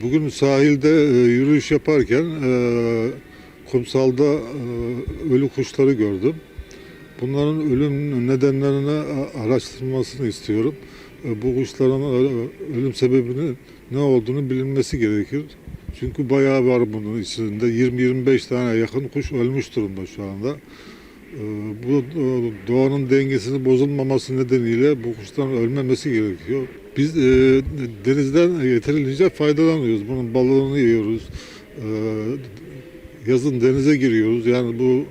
Bugün sahilde e, yürüyüş yaparken e, kumsalda e, ölü kuşları gördüm. Bunların ölüm nedenlerini a- araştırılmasını istiyorum. Bu kuşların ölüm sebebinin ne olduğunu bilinmesi gerekir. Çünkü bayağı var bunun içinde. 20-25 tane yakın kuş ölmüş durumda şu anda. Bu doğanın dengesinin bozulmaması nedeniyle bu kuşların ölmemesi gerekiyor. Biz e, denizden yeterince faydalanıyoruz. Bunun balığını yiyoruz. E, yazın denize giriyoruz. Yani bu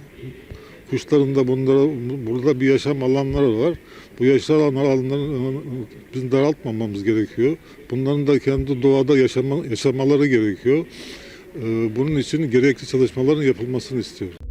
kuşların da bunlara burada bir yaşam alanları var. Bu yaşam alanlarını biz daraltmamamız gerekiyor. Bunların da kendi doğada yaşama, yaşamaları gerekiyor. E, Bunun için gerekli çalışmaların yapılmasını istiyoruz.